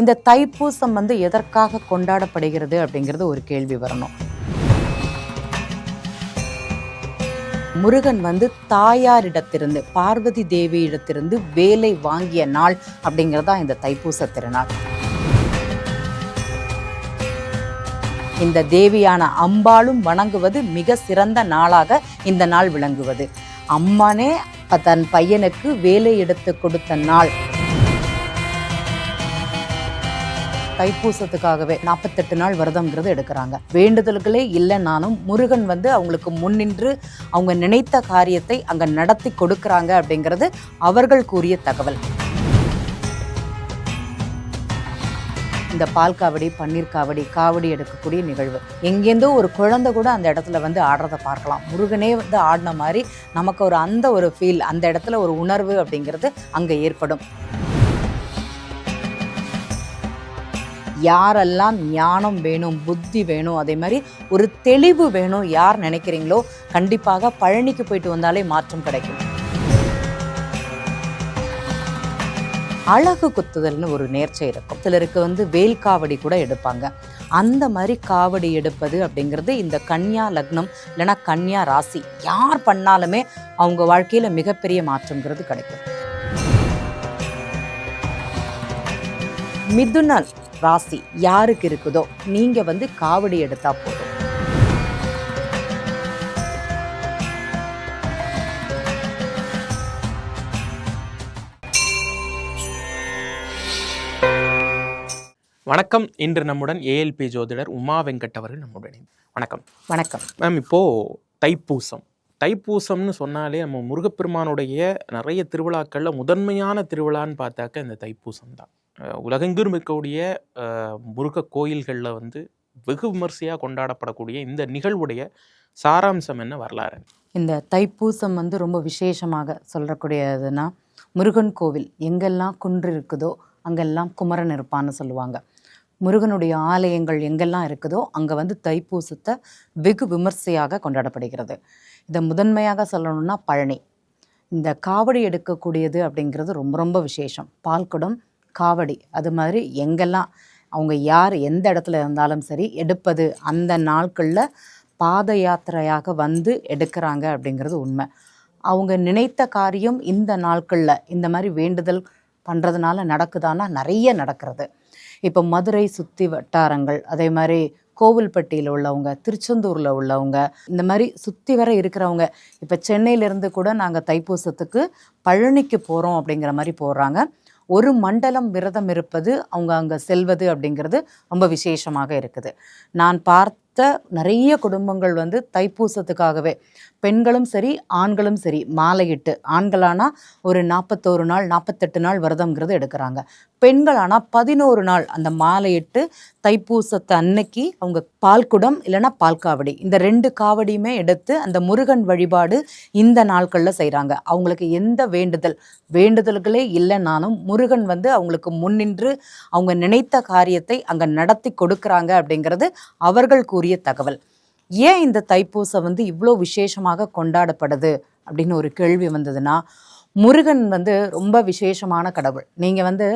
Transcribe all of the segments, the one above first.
இந்த தைப்பூசம் வந்து எதற்காக கொண்டாடப்படுகிறது அப்படிங்கிறது ஒரு கேள்வி வரணும். முருகன் வந்து தாயாரிடத்திலிருந்து பார்வதி தேவியிடத்திலிருந்து வேலை வாங்கிய நாள் அப்படிங்கிறதா இந்த தைப்பூச திருநாள். இந்த தேவியான அம்பாளும் வணங்குவது மிக சிறந்த நாளாக இந்த நாள் விளங்குவது. அம்மானே தன் பையனுக்கு வேலை எடுத்து கொடுத்த நாள். தைப்பூசத்துக்காகவே நாற்பத்தெட்டு நாள் விரதம்ங்கிறது எடுக்கிறாங்க. வேண்டுதல்களே இல்லைனாலும் முருகன் வந்து அவங்களுக்கு முன்னின்று அவங்க நினைத்த காரியத்தை அங்கே நடத்தி கொடுக்குறாங்க அப்படிங்கிறது அவர்கள் கூறிய தகவல். இந்த பால் காவடி பன்னீர் காவடி காவடி எடுக்கக்கூடிய நிகழ்வு. எங்கேருந்தோ ஒரு குழந்தை கூட அந்த இடத்துல வந்து ஆடுறத பார்க்கலாம். முருகனே வந்து ஆடின மாதிரி நமக்கு ஒரு அந்த ஒரு ஃபீல் அந்த இடத்துல ஒரு உணர்வு அப்படிங்கிறது அங்கே ஏற்படும். யாரெல்லாம் ஞானம் வேணும் புத்தி வேணும் அதே மாதிரி ஒரு தெளிவு வேணும் யார் நினைக்கிறீங்களோ கண்டிப்பாக பழனிக்கு போயிட்டு வந்தாலே மாற்றம் கிடைக்கும். அழகு குத்துதல்னு ஒரு நேர்ச்சை இருக்கும். சிலருக்கு வந்து வேல் காவடி கூட எடுப்பாங்க. அந்த மாதிரி காவடி எடுப்பது அப்படிங்கிறது இந்த கன்யா லக்னம் இல்லைன்னா கன்யா ராசி. யார் பண்ணாலுமே அவங்க வாழ்க்கையில் மிகப்பெரிய மாற்றங்கிறது கிடைக்கும். மிதுனல் ராசி யாருக்கு இருக்குதோ நீங்க வந்து காவடி எடுத்தா போதும். வணக்கம். இன்று நம்முடன் ஏஎல்பி ஜோதிடர் உமா வெங்கட் அவர்கள் நம்முடன் வணக்கம். வணக்கம். மேம் இப்போ தைப்பூசம். தைப்பூசம்னு சொன்னாலே நம்ம முருகப்பெருமானுடைய நிறைய திருவிழாக்கள்ல முதன்மையான திருவிழான்னு பார்த்தாக்க இந்த தைப்பூசம் தான் உலகெங்கும் உலகெங்கிலும் இருக்கக்கூடிய முருக கோயில்களில் வந்து வெகு விமர்சையாக கொண்டாடப்படக்கூடிய இந்த நிகழ்வுடைய சாராம்சம் என்ன வரலாறு? இந்த தைப்பூசம் வந்து ரொம்ப விசேஷமாக சொல்லக்கூடியதுன்னா முருகன் கோவில் எங்கெல்லாம் குன்று இருக்குதோ அங்கெல்லாம் குமரன் இருப்பான்னு சொல்லுவாங்க. முருகனுடைய ஆலயங்கள் எங்கெல்லாம் இருக்குதோ அங்கே வந்து தைப்பூசத்தை வெகு விமர்சையாக கொண்டாடப்படுகிறது. இதை முதன்மையாக சொல்லணும்னா பழனி. இந்த காவடி எடுக்கக்கூடியது அப்படிங்கிறது ரொம்ப ரொம்ப விசேஷம். பால்குடம் காவடி. அது மாதிரி எங்கெல்லாம் அவங்க யார் எந்த இடத்துல இருந்தாலும் சரி எடுப்பது அந்த நாட்களில் பாத யாத்திரையாக வந்து எடுக்கிறாங்க அப்படிங்கிறது உண்மை. அவங்க நினைத்த காரியம் இந்த நாட்களில் இந்த மாதிரி வேண்டுதல் பண்ணுறதுனால நடக்குதானா நிறைய நடக்கிறது. இப்போ மதுரை சுற்றி வட்டாரங்கள் அதே மாதிரி கோவில்பட்டியில் உள்ளவங்க திருச்செந்தூரில் உள்ளவங்க இந்த மாதிரி சுற்றி வர இருக்கிறவங்க இப்போ சென்னையிலேருந்து கூட நாங்கள் தைப்பூசத்துக்கு பழனிக்கு போகிறோம் அப்படிங்கிற மாதிரி போடுறாங்க ஒரு மண்டலம் விரதம் இருப்பது அவங்க அங்கே செல்வது அப்படிங்கிறது ரொம்ப விசேஷமாக இருக்குது. நான் பார்த்த நிறைய குடும்பங்கள் வந்து தைப்பூசத்துக்காகவே பெண்களும் சரி ஆண்களும் சரி மாலையிட்டு ஆண்களானா ஒரு நாற்பத்தோரு நாள் நாற்பத்தெட்டு நாள் விரதம்ங்கிறது எடுக்கிறாங்க. பெண்களானா பதினோரு நாள் அந்த மாலையிட்டு தைப்பூசத்தை அன்னைக்கு அவங்க பால் குடம் இல்லைன்னா பால் காவடி. இந்த ரெண்டு காவடியுமே எடுத்து அந்த முருகன் வழிபாடு இந்த நாட்களில் செய்கிறாங்க அவங்களுக்கு எந்த வேண்டுதல்? வேண்டுதல்களே இல்லைனாலும் முருகன் வந்து அவங்களுக்கு முன்னின்று அவங்க நினைத்த காரியத்தை அங்கே நடத்தி கொடுக்குறாங்க அப்படிங்கிறது அவர்கள் கூறிய தகவல். ஏன் இந்த தைப்பூசம் வந்து இவ்வளோ விசேஷமாக கொண்டாடப்படுது அப்படின்னு ஒரு கேள்வி வந்ததுன்னா முருகன் வந்து ரொம்ப விசேஷமான கடவுள். நீங்கள் வந்து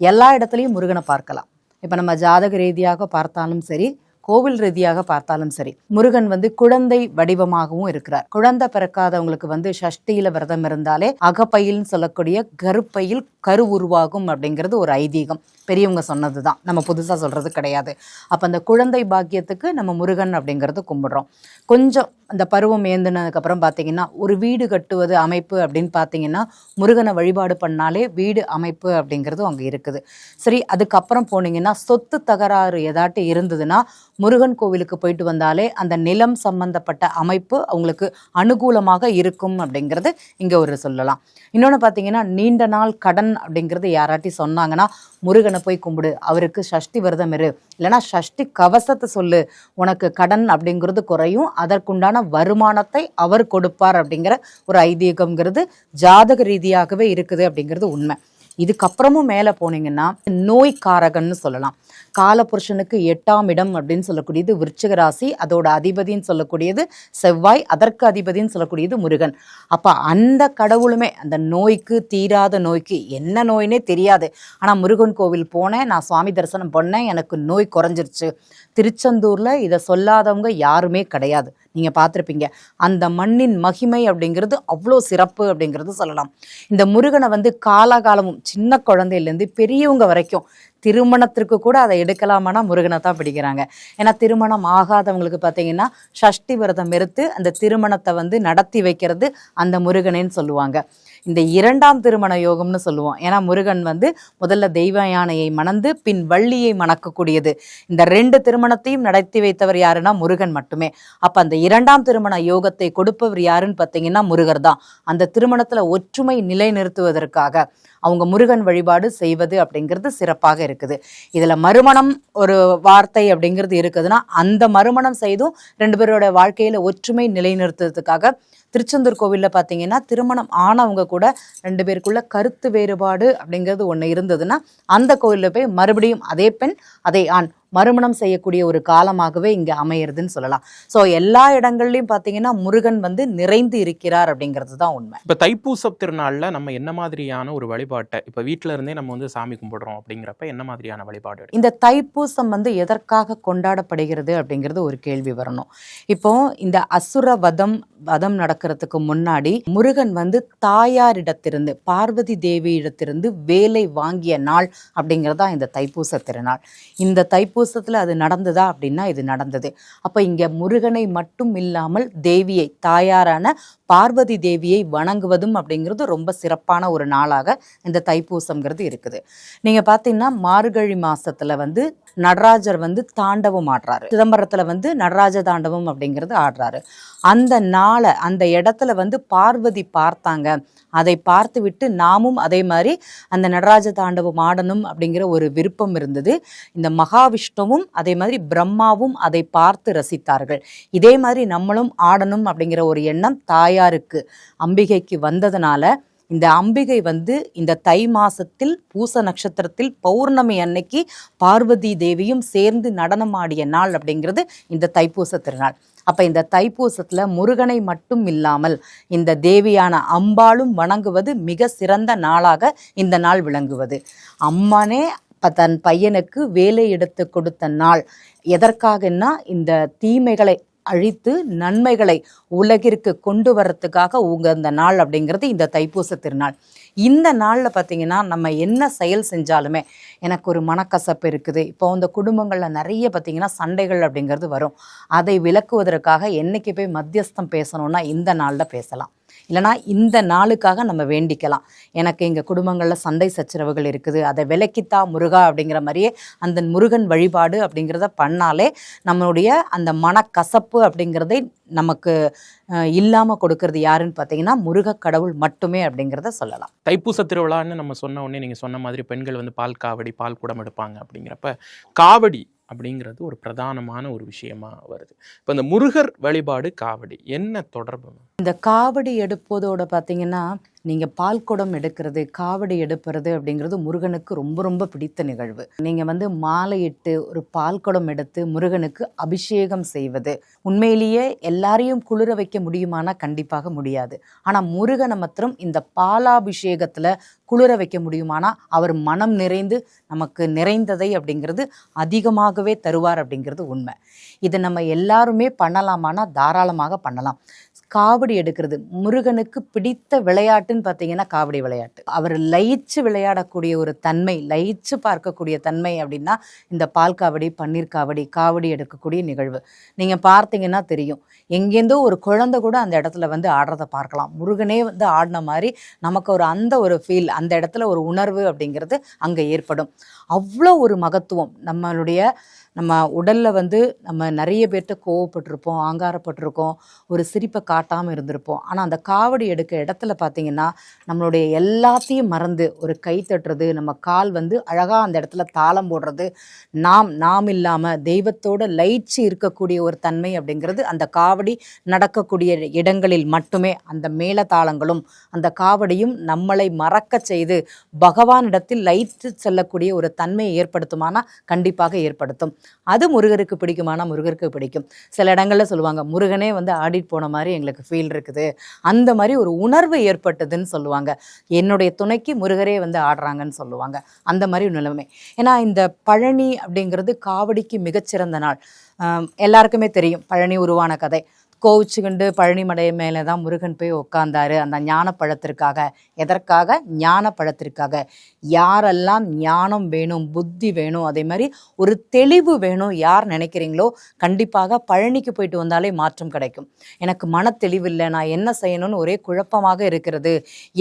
எல்லா இடத்துலையும் முருகனை பார்க்கலாம். இப்போ நம்ம ஜாதக ரீதியாக பார்த்தாலும் சரி கோவில் ரீதியாக பார்த்தாலும் சரி முருகன் வந்து குழந்தை வடிவமாகவும் இருக்கிறார். குழந்தை பிறக்காதவங்களுக்கு வந்து சஷ்டியில விரதம் இருந்தாலே அகப்பையில்னு சொல்லக்கூடிய கருப்பையில் கரு உருவாகும் அப்படிங்கிறது ஒரு ஐதீகம். பெரியவங்க சொன்னது தான் நம்ம புதுசாக சொல்கிறது கிடையாது. அப்போ அந்த குழந்தை பாக்கியத்துக்கு நம்ம முருகன் அப்படிங்கிறது கும்பிட்றோம். கொஞ்சம் அந்த பருவம் ஏந்தினதுக்கப்புறம் பார்த்தீங்கன்னா ஒரு வீடு கட்டுவது அமைப்பு அப்படின்னு பார்த்தீங்கன்னா முருகனை வழிபாடு பண்ணாலே வீடு அமைப்பு அப்படிங்கிறதும் அங்கே இருக்குது. சரி அதுக்கப்புறம் போனீங்கன்னா சொத்து தகராறு ஏதாட்டு இருந்ததுன்னா முருகன் கோவிலுக்கு போயிட்டு வந்தாலே அந்த நிலம் சம்பந்தப்பட்ட அமைப்பு அவங்களுக்கு அனுகூலமாக இருக்கும் அப்படிங்கிறது இங்கே ஒரு சொல்லலாம். இன்னொன்று பார்த்தீங்கன்னா நீண்ட நாள் கடன் அப்படிங்கிறது யாராட்டி சொன்னாங்கன்னா முருகனை போய் கும்பிடு அவருக்கு சஷ்டி விரதம் இரு. இல்லைன்னா சஷ்டி கவசத்தை சொல்லு உனக்கு கடன் அப்படிங்கிறது குறையும் அதற்குண்டான வருமானத்தை அவர் கொடுப்பார் அப்படிங்கிற ஒரு ஐதீகம்ங்கிறது ஜாதக ரீதியாகவே இருக்குது அப்படிங்கிறது உண்மை. இதுக்கப்புறமும் மேலே போனீங்கன்னா நோய்க்காரகன்னு சொல்லலாம். காலபுருஷனுக்கு எட்டாம் இடம் அப்படின்னு சொல்லக்கூடியது விருச்சிக ராசி. அதோட அதிபதின்னு சொல்லக்கூடியது செவ்வாய். அதற்கு அதிபதின்னு சொல்லக்கூடியது முருகன். அப்போ அந்த கடவுளுமே அந்த நோய்க்கு தீராத நோய்க்கு என்ன நோயினே தெரியாது. ஆனால் முருகன் கோவில் போனேன். நான் சுவாமி தரிசனம் பண்ணேன். எனக்கு நோய் குறைஞ்சிருச்சு. திருச்செந்தூரில் இதை சொல்லாதவங்க யாருமே கிடையாது. நீங்கள் பார்த்துருப்பீங்க. அந்த மண்ணின் மகிமை அப்படிங்கிறது அவ்வளோ சிறப்பு அப்படிங்கிறது சொல்லலாம். இந்த முருகனை வந்து காலாகாலமும் சின்ன குழந்தையிலேருந்து பெரியவங்க வரைக்கும் திருமணத்திற்கு கூட அதை எடுக்கலாமானா முருகனை தான் பிடிக்கிறாங்க. ஏன்னா திருமணம் ஆகாதவங்களுக்கு பார்த்தீங்கன்னா சஷ்டி விரதம் எடுத்து அந்த திருமணத்தை வந்து நடத்தி வைக்கிறது அந்த முருகனேன்னு சொல்லுவாங்க. இந்த இரண்டாம் திருமண யோகம்னு சொல்லுவோம். ஏன்னா முருகன் வந்து முதல்ல தெய்வ யானையை மணந்து பின் வள்ளியை மணக்கக்கூடியது. இந்த ரெண்டு திருமணத்தையும் நடத்தி வைத்தவர் யாருன்னா முருகன் மட்டுமே. அப்ப அந்த இரண்டாம் திருமண யோகத்தை கொடுப்பவர் யாருன்னு பார்த்தீங்கன்னா முருகர் தான். அந்த திருமணத்துல ஒற்றுமை நிலைநிறுத்துவதற்காக. அவங்க முருகன் வழிபாடு செய்வது அப்படிங்கிறது சிறப்பாக இருக்குது. இதில் மறுமணம் ஒரு வார்த்தை அப்படிங்கிறது இருக்குதுன்னா அந்த மறுமணம் செய்தும் ரெண்டு பேரோட வாழ்க்கையில் ஒற்றுமை நிலைநிறுத்துறதுக்காக திருச்செந்தூர் கோவிலில் பார்த்தீங்கன்னா திருமணம் ஆனவங்க கூட ரெண்டு பேருக்குள்ள கருத்து வேறுபாடு அப்படிங்கிறது ஒன்று இருந்ததுன்னா அந்த கோவிலில் போய் மறுபடியும் அதே பெண் அதே ஆண் மறுமணம் செய்யக்கூடிய ஒரு காலமாகவே இங்கே அமையிறதுன்னு சொல்லலாம். ஸோ எல்லா இடங்கள்லையும் பார்த்தீங்கன்னா முருகன் வந்து நிறைந்து இருக்கிறார் அப்படிங்கிறது தான் உண்மை. இப்போ தைப்பூச திருநாளில் நம்ம என்ன மாதிரியான ஒரு வழிபாட்டை இப்போ வீட்டில இருந்தே நம்ம வந்து சாமி கும்பிடுறோம் அப்படிங்கிறப்ப என்ன மாதிரியான வழிபாடு? இந்த தைப்பூசம் வந்து எதற்காக கொண்டாடப்படுகிறது அப்படிங்கிறது ஒரு கேள்வி வரணும். இப்போ இந்த அசுர வதம் வதம் நடக்கிறதுக்கு முன்னாடி முருகன் வந்து தாயாரிடத்திலிருந்து பார்வதி தேவியிடத்திலிருந்து வேலை வாங்கிய நாள் அப்படிங்கிறது தான் இந்த தைப்பூச திருநாள். இந்த தைப்பூசத்தில் அது நடந்ததா அப்படின்னா இது நடந்தது. அப்போ இங்கே முருகனை மட்டும் இல்லாமல் தேவியை தாயாரான பார்வதி தேவியை வணங்குவதும் அப்படிங்கிறது ரொம்ப சிறப்பான ஒரு நாளாக இந்த தைப்பூசம்ங்கிறது இருக்குது. நீங்கள் பார்த்தீங்கன்னா மார்கழி மாதத்தில் வந்து நடராஜர் வந்து தாண்டவம் ஆடுறாரு. சிதம்பரத்தில் வந்து நடராஜ தாண்டவம் அப்படிங்கிறது ஆடுறாரு. அந்த நாளை அந்த இடத்துல வந்து பார்வதி பார்த்தாங்க. அதை பார்த்து விட்டு நாமும் அதே மாதிரி அந்த நடராஜ தாண்டவம் ஆடணும் அப்படிங்கிற ஒரு விருப்பம் இருந்தது. இந்த மகாவிஷ்ணு மகாவிஷ்ணுவும் அதே மாதிரி பிரம்மாவும் அதை பார்த்து ரசித்தார்கள். இதே மாதிரி நம்மளும் ஆடணும் அப்படிங்கிற ஒரு எண்ணம் தாயாருக்கு அம்பிகைக்கு வந்ததுனால இந்த அம்பிகை வந்து இந்த தை மாசத்தில் பூச நட்சத்திரத்தில் பௌர்ணமி அன்னைக்கு பார்வதி தேவியும் சேர்ந்து நடனமாடிய நாள் அப்படிங்கிறது இந்த தைப்பூச திருநாள். அப்போ இந்த தைப்பூசத்தில் முருகனை மட்டும் இல்லாமல் இந்த தேவியான அம்பாளும் வணங்குவது மிக சிறந்த நாளாக இந்த நாள் விளங்குவது. அம்மனே தன் பையனுக்கு வேலை எடுத்து கொடுத்த நாள். எதற்காகன்னா இந்த தீமைகளை அழித்து நன்மைகளை உலகிற்கு கொண்டு வரத்துக்காக உங்க இந்த நாள் அப்படிங்கிறது இந்த தைப்பூச திருநாள். இந்த நாளில் பார்த்தீங்கன்னா நம்ம என்ன செயல் செஞ்சாலுமே எனக்கு ஒரு மனக்கசப்பு இருக்குது. இப்போ இந்த குடும்பங்களில் நிறைய பார்த்தீங்கன்னா சண்டைகள் அப்படிங்கிறது வரும். அதை விளக்குவதற்காக என்னைக்கு போய் மத்தியஸ்தம் பேசணும்னா இந்த நாளில் பேசலாம். இல்லைனா இந்த நாளுக்காக நம்ம வேண்டிக்கலாம். எனக்கு எங்கள் குடும்பங்களில் சண்டை சச்சரவுகள் இருக்குது. அதை விலக்கித்தா முருகா அப்படிங்கிற மாதிரியே அந்த முருகன் வழிபாடு அப்படிங்கிறத பண்ணாலே நம்மளுடைய அந்த மனக்கசப்பு அப்படிங்கிறதை நமக்கு இல்லாமல் கொடுக்கறது யாருன்னு பார்த்தீங்கன்னா முருக கடவுள் மட்டுமே அப்படிங்கிறத சொல்லலாம். தைப்பூச திருவிழான்னு நம்ம சொன்ன உடனே நீங்கள் சொன்ன மாதிரி பெண்கள் வந்து பால் காவடி பால் குடம் எடுப்பாங்க அப்படிங்கிறப்ப காவடி அப்படிங்கிறது ஒரு பிரதானமான ஒரு விஷயமா வருது. இப்போ இந்த முருகர் வழிபாடு காவடி என்ன தொடர்பு இந்த காவடி எடுப்பதோட பார்த்தீங்கன்னா நீங்கள் பால் குடம் எடுக்கிறது காவடி எடுப்புறது அப்படிங்கிறது முருகனுக்கு ரொம்ப ரொம்ப பிடித்த நிகழ்வு. நீங்கள் வந்து மாலையிட்டு ஒரு பால்குடம் எடுத்து முருகனுக்கு அபிஷேகம் செய்வது உண்மையிலேயே எல்லாரையும் குளிர வைக்க முடியுமானா கண்டிப்பாக முடியாது. ஆனால் முருகனை மாத்திரம் இந்த பாலாபிஷேகத்தில் குளிர வைக்க முடியுமானா அவர் மனம் நிறைந்து நமக்கு நிறைந்ததை அப்படிங்கிறது அதிகமாக அதிகமாகவே தருவார் அப்படிங்கிறது உண்மை. இதை நம்ம எல்லாருமே பண்ணலாமானா தாராளமாக பண்ணலாம். காவடி எடுக்கிறது. முருகனுக்கு பிடித்த விளையாட்டுன்னு பார்த்தீங்கன்னா காவடி விளையாட்டு. அவர் லயிச்சு விளையாடக்கூடிய ஒரு தன்மை லயிச்சு பார்க்கக்கூடிய தன்மை அப்படின்னா இந்த பால் காவடி பன்னீர் காவடி காவடி எடுக்கக்கூடிய நிகழ்வு. நீங்கள் பார்த்தீங்கன்னா தெரியும். எங்கேருந்தோ ஒரு குழந்தை கூட அந்த இடத்துல வந்து ஆடுறதை பார்க்கலாம். முருகனே வந்து ஆடின மாதிரி நமக்கு ஒரு அந்த ஒரு ஃபீல் அந்த இடத்துல ஒரு உணர்வு அப்படிங்கிறது அங்கே ஏற்படும். அவ்வளோ ஒரு மகத்துவம் நம்மளுடைய நம்ம உடலில் வந்து நம்ம நிறைய பேர்த்த கோவப்பட்டிருப்போம் ஆங்காரப்பட்டிருக்கோம் ஒரு சிரிப்பை காட்டாமல் இருந்திருப்போம். ஆனால் அந்த காவடி எடுக்க இடத்துல பார்த்தீங்கன்னா நம்மளுடைய எல்லாத்தையும் மறந்து ஒரு கை தட்டுறது நம்ம கால் வந்து அழகாக அந்த இடத்துல தாளம் போடுறது நாம் நாம் இல்லாமல் தெய்வத்தோட லைச்சி இருக்கக்கூடிய ஒரு தன்மை அப்படிங்கிறது அந்த காவடி நடக்கக்கூடிய இடங்களில் மட்டுமே அந்த மேளதாளங்களும் அந்த காவடியும் நம்மளை மறக்க செய்து பகவானிடத்தில் லயித்து செல்லக்கூடிய ஒரு தன்மையை ஏற்படுத்துமானா கண்டிப்பாக ஏற்படுத்தும். அது முருகருக்கு பிடிக்குமானா முருகருக்கு பிடிக்கும். சில இடங்கள்ல சொல்லுவாங்க முருகனே வந்து ஆடிட்டு போன மாதிரி எங்களுக்கு ஃபீல் இருக்குது. அந்த மாதிரி ஒரு உணர்வு ஏற்பட்டதுன்னு சொல்லுவாங்க. என்னுடைய துணைக்கு முருகரே வந்து ஆடுறாங்கன்னு சொல்லுவாங்க. அந்த மாதிரி ஒரு நிலைமை. ஏன்னா இந்த பழனி அப்படிங்கிறது காவடிக்கு மிகச்சிறந்த நாள். எல்லாருக்குமே தெரியும். பழனி உருவான கதை. கோவிச்சுக்கிண்டு பழனிமலை மேலே தான் முருகன் போய் உட்காந்தாரு அந்த ஞானப்பழத்திற்காக எதற்காக? ஞானப்பழத்திற்காக. யாரெல்லாம் ஞானம் வேணும் புத்தி வேணும் அதே மாதிரி ஒரு தெளிவு வேணும் யார் நினைக்கிறீங்களோ கண்டிப்பாக பழனிக்கு போயிட்டு வந்தாலே மாற்றம் கிடைக்கும். எனக்கு மன தெளிவு இல்லை நான் என்ன செய்யணும்னு ஒரே குழப்பமாக இருக்கிறது.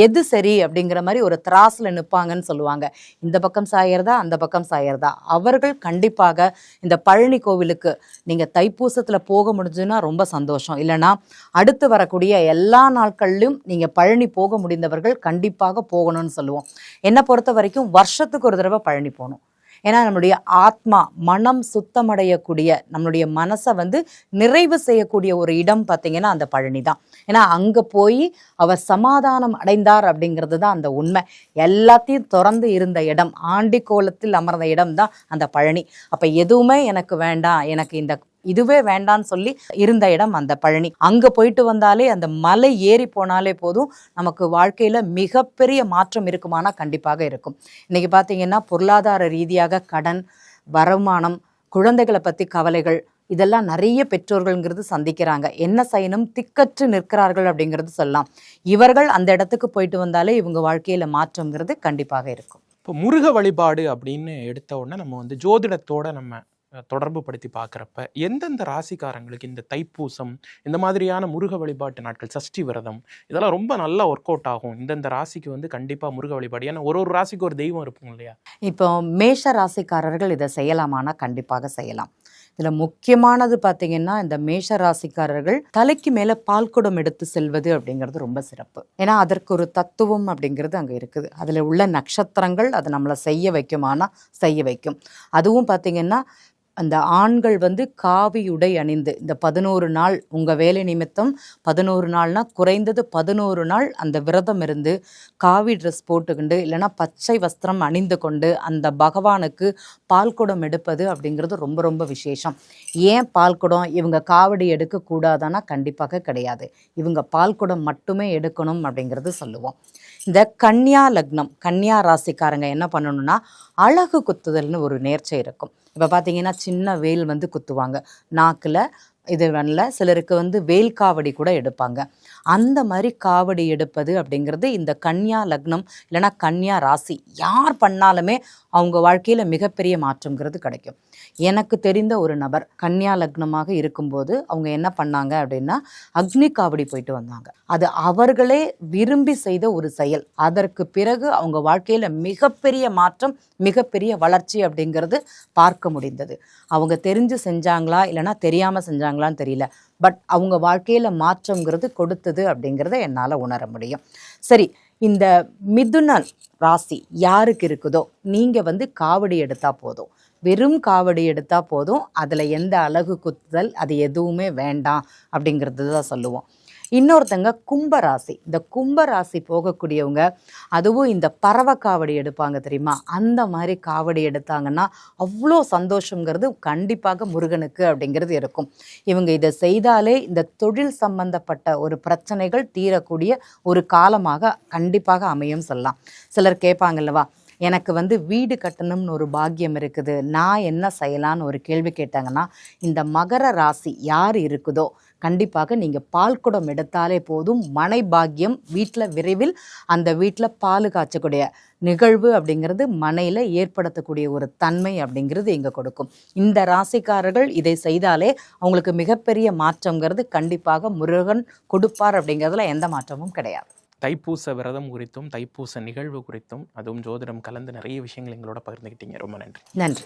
எது சரி அப்படிங்கிற மாதிரி ஒரு திராஸில் நிற்பாங்கன்னு சொல்லுவாங்க. இந்த பக்கம் சாயறதா அந்த பக்கம் சாயறதா? அவர்கள் கண்டிப்பாக இந்த பழனி கோவிலுக்கு நீங்கள் தைப்பூசத்தில் போக முடிஞ்சுன்னா ரொம்ப சந்தோஷம். இல்லைன்னா அடுத்து வரக்கூடிய எல்லா நாட்கள்லையும் நீங்கள் பழனி போக முடிந்தவர்கள் கண்டிப்பாக போகணும்னு சொல்லுவோம். என்னை பொறுத்த வரைக்கும் வருஷத்துக்கு ஒரு தடவை பழனி போகணும். ஏன்னா நம்மளுடைய ஆத்மா மனம் சுத்தமடையக்கூடிய நம்மளுடைய மனசை வந்து நிறைவு செய்யக்கூடிய ஒரு இடம் பார்த்தீங்கன்னா அந்த பழனி தான். ஏன்னா அங்கே போய் அவர் சமாதானம் அடைந்தார் அப்படிங்கிறது தான் அந்த உண்மை. எல்லாத்தையும் திறந்து இருந்த இடம் ஆண்டி கோலத்தில் அமர்ந்த இடம் தான் அந்த பழனி. அப்போ எதுவுமே எனக்கு வேண்டாம். எனக்கு இந்த இதுவே வேண்டான்னு சொல்லி இருந்த இடம் அந்த பழனி. அங்க போயிட்டு வந்தாலே அந்த மலை ஏறி போனாலே போதும். நமக்கு வாழ்க்கையில மிகப்பெரிய மாற்றம் இருக்குமானா கண்டிப்பாக இருக்கும். இன்னைக்கு பார்த்தீங்கன்னா பொருளாதார ரீதியாக கடன் வருமானம் குழந்தைகளை பத்தி கவலைகள் இதெல்லாம் நிறைய பெற்றோர்கள்ங்கிறது சந்திக்கிறாங்க. என்ன செய்யணும் திக்கற்று நிற்கிறார்கள் அப்படிங்கிறது சொல்லலாம். இவர்கள் அந்த இடத்துக்கு போயிட்டு வந்தாலே இவங்க வாழ்க்கையில மாற்றம்ங்கிறது கண்டிப்பாக இருக்கும். இப்போ முருக வழிபாடு அப்படின்னு எடுத்த உடனே நம்ம வந்து ஜோதிடத்தோட நம்ம தொடர்பு படுத்தி பார்க்குறப்ப எந்தெந்த ராசிக்காரங்களுக்கு இந்த தைப்பூசம் இந்த மாதிரியான முருக வழிபாட்டு நாட்கள் சஷ்டி விரதம் இதெல்லாம் ரொம்ப நல்லா ஒர்க் அவுட் ஆகும். இந்தந்த ராசிக்கு வந்து கண்டிப்பாக முருக வழிபாடு. ஏன்னா ஒரு ஒரு ராசிக்கு ஒரு தெய்வம் இருக்கும் இல்லையா? இப்போ மேஷ ராசிக்காரர்கள் இதை செய்யலாமானா கண்டிப்பாக செய்யலாம். இதில் முக்கியமானது பார்த்தீங்கன்னா இந்த மேஷ ராசிக்காரர்கள் தலைக்கு மேலே பால்குடம் எடுத்து செல்வது அப்படிங்கிறது ரொம்ப சிறப்பு. ஏன்னா அதற்கு ஒரு தத்துவம் அப்படிங்கிறது அங்கே இருக்குது. அதில் உள்ள நட்சத்திரங்கள் அது நம்மளை செய்ய வைக்குமானா செய்ய வைக்கும். அதுவும் பார்த்தீங்கன்னா அந்த ஆண்கள் வந்து காவி உடை அணிந்து இந்த பதினோரு நாள் உங்கள் வேலை நிமித்தம் பதினோரு நாள்னால் குறைந்தது பதினோரு நாள் அந்த விரதம் இருந்து காவி ட்ரெஸ் போட்டுக்கிண்டு இல்லைன்னா பச்சை வஸ்திரம் அணிந்து கொண்டு அந்த பகவானுக்கு பால்குடம் எடுப்பது அப்படிங்கிறது ரொம்ப ரொம்ப விசேஷம். ஏன் பால்குடம் இவங்க காவடி எடுக்கக்கூடாதானா? கண்டிப்பாக கிடையாது. இவங்க பால்குடம் மட்டுமே எடுக்கணும் அப்படிங்கிறது சொல்லுவோம். இந்த கன்னியா லக்னம் கன்னியா ராசிக்காரங்க என்ன பண்ணணும்னா அழகு குத்துதல்னு ஒரு நேர்ச்சை இருக்கும். இப்போ பார்த்தீங்கன்னா சின்ன வேல் வந்து குத்துவாங்க. நாக்கில் இது வரல சிலருக்கு வந்து வேல் காவடி கூட எடுப்பாங்க. அந்த மாதிரி காவடி எடுப்பது அப்படிங்கிறது இந்த கன்யா லக்னம் இல்லைன்னா கன்யா ராசி யார் பண்ணாலுமே அவங்க வாழ்க்கையில் மிகப்பெரிய மாற்றங்கிறது கிடைக்கும். எனக்கு தெரிந்த ஒரு நபர் கன்யா லக்னமாக இருக்கும்போது அவங்க என்ன பண்ணாங்க அப்படின்னா அக்னி காவடி போயிட்டு வந்தாங்க. அது அவர்களே விரும்பி செய்த ஒரு செயல். அதற்கு பிறகு அவங்க வாழ்க்கையில் மிகப்பெரிய மாற்றம் மிகப்பெரிய வளர்ச்சி அப்படிங்கிறது பார்க்க முடிந்தது. அவங்க தெரிஞ்சு செஞ்சாங்களா இல்லைன்னா தெரியாமல் செஞ்சாங்களான்னு தெரியல. பட் அவங்க வாழ்க்கையில் மாற்றங்கிறது கொடுத்தது அப்படிங்கிறத என்னால் உணர முடியும். சரி இந்த மிதுன ராசி யாருக்கு இருக்குதோ நீங்கள் வந்து காவடி எடுத்தால் போதும். வெறும் காவடி எடுத்தால் போதும். அதில் எந்த அழகு குத்துதல் அது எதுவுமே வேண்டாம் அப்படிங்கிறது தான் சொல்லுவோம். இன்னொருத்தங்க கும்பராசி. இந்த கும்பராசி போகக்கூடியவங்க அதுவும் இந்த பறவை காவடி எடுப்பாங்க தெரியுமா? அந்த மாதிரி காவடி எடுத்தாங்கன்னா அவ்வளோ சந்தோஷங்கிறது கண்டிப்பாக முருகனுக்கு அப்படிங்கிறது இருக்கும். இவங்க இதை செய்தாலே இந்த தொழில் சம்பந்தப்பட்ட ஒரு பிரச்சனைகள் தீரக்கூடிய ஒரு காலமாக கண்டிப்பாக அமையும் சொல்லலாம். சிலர் கேட்பாங்கல்லவா எனக்கு வந்து வீடு கட்டணும்னு ஒரு பாக்கியம் இருக்குது. நான் என்ன செய்யலான்னு ஒரு கேள்வி கேட்டாங்கன்னா இந்த மகர ராசி யார் இருக்குதோ கண்டிப்பாக நீங்கள் பால் குடம் எடுத்தாலே போதும். மனை பாக்கியம் வீட்டில் விரைவில் அந்த வீட்டில் பால் காய்ச்சக்கூடிய நிகழ்வு அப்படிங்கிறது மனையில் ஏற்படுத்தக்கூடிய ஒரு தன்மை அப்படிங்கிறது இங்கே கொடுக்கும். இந்த ராசிக்காரர்கள் இதை செய்தாலே அவங்களுக்கு மிகப்பெரிய மாற்றங்கிறது கண்டிப்பாக முருகன் கொடுப்பார் அப்படிங்கிறதுல எந்த மாற்றமும் கிடையாது. தைப்பூச விரதம் குறித்தும் தைப்பூச நிகழ்வு குறித்தும் அதுவும் ஜோதிடம் கலந்து நிறைய விஷயங்கள் எங்களோட பகிர்ந்துக்கிட்டீங்க ரொம்ப நன்றி. நன்றி.